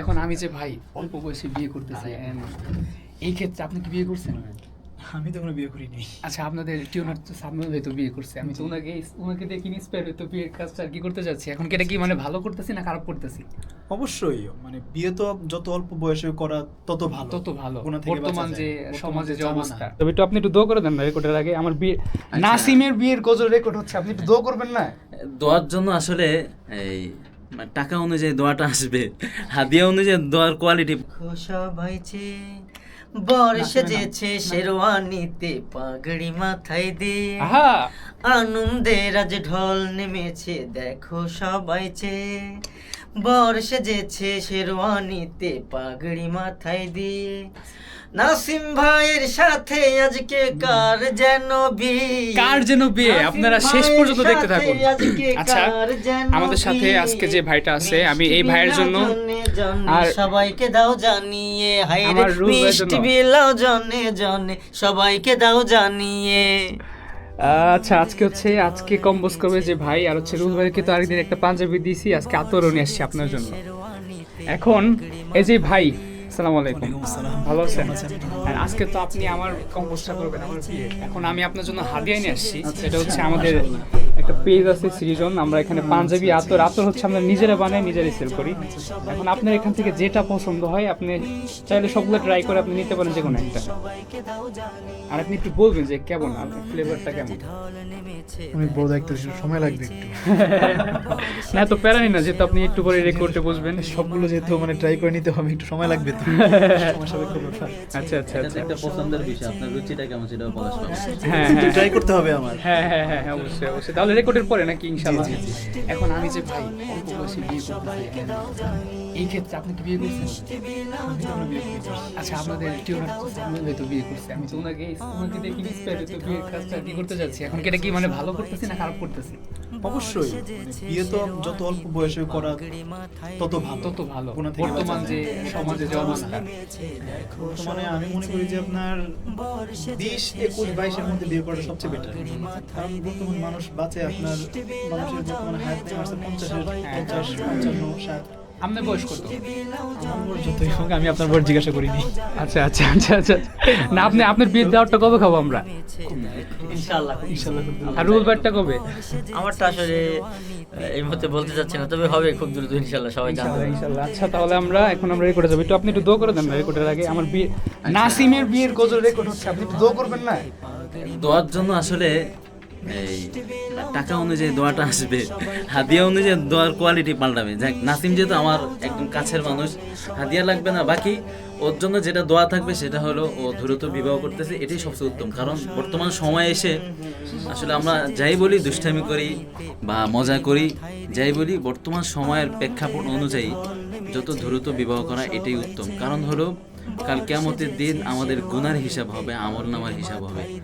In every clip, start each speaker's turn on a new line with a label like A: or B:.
A: এখন আমি যে ভাই অল্প বয়সে বিয়ে করতে চাই এই ক্ষেত্রে আপনি কি বিয়ে করছেন?
B: আমি তো কোনো বিয়ে করিনি।
A: আচ্ছা আপনাদের টিউনার তো সামনে হয়তো বিয়ে করছে। আমি তো ওনাকে ওনাকে দেখে ইন্সপায়ার হয়তো বিয়ের কাজটা আর কি করতে যাচ্ছি এখন কি এটা কি মানে ভালো করতেছি না খারাপ করতেছি?
B: অবশ্যই মানে বিয়ে তো যত অল্প বয়সে করা তত ভালো।
A: তত ভালো। বর্তমান যে। সমাজে যে অবস্থা। তবে একটু আপনি একটু দো করে দেন না রেকর্ডের আগে। আমার বিয়ে নাসিমের বিয়ের গজল রেকর্ড হচ্ছে। আপনি একটু দো করবেন না?
C: দোয়ার জন্য আসলে এই টাকা অনুযায়ী দোয়াটা আসবে হাদিয়া অনুযায়ী দোয়ার কোয়ালিটি
D: সবাই চেয়ে বর সেজেছে শেরওয়ানিতে পাগড়ি মাথায় দিয়ে আনন্দের আজ ঢল নেমেছে দেখো সবাই চেয়ে বর সেজেছে শেরওয়ানিতে পাগড়ি মাথায় দিয়ে নাসিম ভাইয়ের সাথে আজকে কার যেন বিয়ে?
A: কার যেন বিয়ে? আপনারা শেষ পর্যন্ত দেখতে থাকুন। আচ্ছা আমাদের সাথে আজকে যে ভাইটা আছে আমি এই ভাইয়ের জন্য আর
D: সবাইকে দাও জানিয়ে হাই রে
A: আমার রুল ভাইয়ের জন্য।
D: মিষ্টি বিলাও জনে জনে সবাইকে দাও জানিয়ে।
A: আচ্ছা আজকে হচ্ছে আজকে কম্বোজ করবে যে ভাই আর হচ্ছে রুল ভাইকে তো আরেকদিন একটা পাঞ্জাবি দিয়েছি আজকে আতরও নিয়ে আসছি আপনার জন্য। এখন এই যে ভাই আসসালামু আলাইকুম। ভালো আছেন? আর আজকে তো আপনি আমার কম্পোজটা করবেন আমার বিয়ে। এখন আমি আপনার জন্য হাদিয়া নিয়ে আসছি। সেটা হচ্ছে আমাদের একটা পেজ আছে সৃজন আমরা এখানে পাঞ্জাবি আতর আতর হচ্ছে আমরা নিজেরা বানাই নিজেরাই সেল করি। এখন আপনার এখান থেকে যেটা পছন্দ হয় আপনি চাইলে সবগুলো ট্রাই করে আপনি নিতে পারেন যে কোনো একটা। আর আপনি একটু বলবেন যে কেমন আপনার ফ্লেভারটা কেমন?
B: আমি বলব একটু সময় লাগবে একটু।
A: না এত প্যারানি না যেহেতু আপনি একটু পরে রেকর্ডে বসবেন।
B: সবগুলো যেহেতু মানে ট্রাই করে নিতে হবে একটু সময় লাগবে তো।
A: আচ্ছা আচ্ছা আচ্ছা।
C: একটা পছন্দের বিষয় আপনার রুচিটা কেমন সেটাও বলা সম্ভব
A: হ্যাঁ হ্যাঁ।
B: ট্রাই করতে হবে আমার।
A: হ্যাঁ হ্যাঁ হ্যাঁ হ্যাঁ, অবশ্যই অবশ্যই। তাহলে রেকর্ডের পরে নাকি ইনশাআল্লাহ? এখন আমি যে ভাই অল্প বয়সে বিয়ে করতে এই ক্ষেত্রে আপনি কি বিয়ে করছেন?
B: তো।
A: আচ্ছা আপনাদের তো বিয়ে করছে। আমি তো ওনাকে ওনাকে দেখে ইন্সপায়ার হয়তো বিয়ের কাজটা কি করতে যাচ্ছি। এখন এটা কি মানে ভালো করতেছি না খারাপ করতেছি?
B: অবশ্যই। মানে বিয়ে তো যত অল্প বয়সে করা তত ভালো।
A: তত ভালো। বর্তমান যে সমাজে যে অবস্থা
B: বর্তমানে আমি মনে করি যে আপনার বিশ একুশ বাইশের মধ্যে বিয়ে করাটা সবচেয়ে বেটার কারণ বর্তমান মানুষ বাঁচে আপনার মানুষের বর্তমানে হায়াত নেই আসছে পঞ্চাশের পঞ্চাশ পঞ্চান্ন ষাট।
A: আপনার বয়স কত?
B: আমি আপনার বয়স জিজ্ঞাসা করিনি।
A: আচ্ছা আচ্ছা আচ্ছা আচ্ছা না আপনি আপনার বিয়ের দাওয়াতটা কবে খাব আমরা?
D: ইনশাআল্লাহ
B: ইনশাল্লাহ
A: আর রুল বারটা কবে?
D: আমারটা আসলে এই মুহূর্তে বলতে চাচ্ছি না তবে হবে খুব দ্রুত ইনশাআল্লাহ সবাই জানবে।
A: ইনশাআল্লাহ ইনশাআল্লাহ। আচ্ছা তাহলে আমরা এখন আমরা রেকর্ডে যাব। একটু আপনি একটু দো করে দেন না রেকর্ডের আগে। আমার বিয়ে নাসিমের বিয়ের গজল রেকর্ড হচ্ছে আপনি একটু দো করবেন না?
C: দোয়ার জন্য আসলে এই, টাকা অনুযায়ী দোয়াটা আসবে। হাদিয়া অনুযায়ী দোয়ার কোয়ালিটি পাল্টাবে। যাক, নাসিম যেহেতু আমার একদম কাছের মানুষ, হাদিয়া লাগবে না। বাকি, ওর জন্য যেটা দোয়া থাকবে সেটা হলো ও দ্রুত বিবাহ করতেছে। এটাই সবচেয়ে উত্তম। কারণ বর্তমান সময়ে এসে আসলে আমরা যাই বলি, দুষ্টামি করি বা মজা করি, যাই বলি, বর্তমান সময়ের প্রেক্ষাপট অনুযায়ী যত দ্রুত বিবাহ করা এটাই উত্তম। কারণ হলো, কাল কেয়ামতের দিন আমাদের গুনার হিসাব হবে, আমল নামার হিসাব হবে।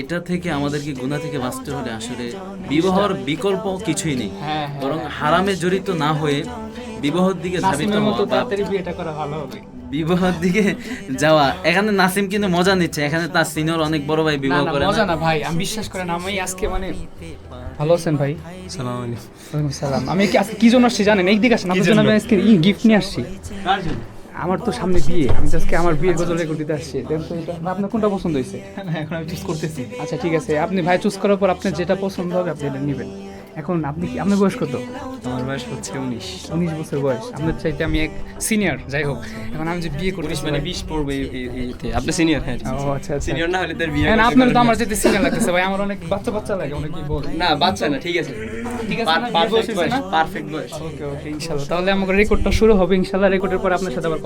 C: এটা থেকে আমাদেরকে গুণা থেকে বাঁচতে হলে আসলে বিবাহর বিকল্প কিছুই নেই।
A: হ্যাঁ, হ্যাঁ।
C: বরং হারামে জড়িত না হয়ে বিবাহের দিকে ধাবিত
A: করা
C: বিবাহের দিকে যাওয়া। এখানে নাসিম কিন্তু মজা নিচ্ছে। এখানে তার সিনিয়র অনেক বড় ভাই বিবাহ করে
A: মজা
C: না।
A: না ভাই আমি বিশ্বাস করেন আমি আজকে মানে ভালো আছেন ভাই।
E: সালাম আলাইকুম।
A: সালাম। আমি কি আজকে কি জন্য আসছি জানেন? এই দিকে আসেন আপনার জন্য আমি আজকে গিফট নিয়ে আসছি। আমার তো সামনে বিয়ে আমি তো আজকে আমার বিয়ের বদল রেকর্ড দিতে আসছি। দেখুন তো এটা আপনার কোনটা পছন্দ হয়েছে?
B: এখন আমি চুজ করতেছি।
A: আচ্ছা ঠিক আছে। আপনি ভাই চুজ করার পর আপনার যেটা পছন্দ হবে আপনি এটা নেবেন। এখন আপনি কি আপনার বয়স কত?
E: আমার বয়স হচ্ছে উনিশ।
A: উনিশ বছর বয়স। আপনার চাইতে আমি এক সিনিয়র যাই হোক। এখন আমি যে বিয়ে
E: উনিশ মানে বিশ পড়বে আপনি সিনিয়র হ্যাঁ।
A: ও আচ্ছা আচ্ছা।
E: সিনিয়র না হলে তার বিয়ে
A: হ্যাঁ আপনার তো আমার
E: না।
A: যেতে সিনিয়র লাগতেছে ভাই। আমার অনেক বাচ্চা বাচ্চা লাগে অনেকেই বলে।
E: না বাচ্চা না ঠিক আছে।
A: ঠিক আছে
E: পারফেক্ট বয়স পারফেক্ট বয়স
A: ওকে ওকে ইনশাল্লাহ। তাহলে আমাকে রেকর্ডটা শুরু হবে ইনশাল্লাহ। রেকর্ডের পর আপনার সাথে আবার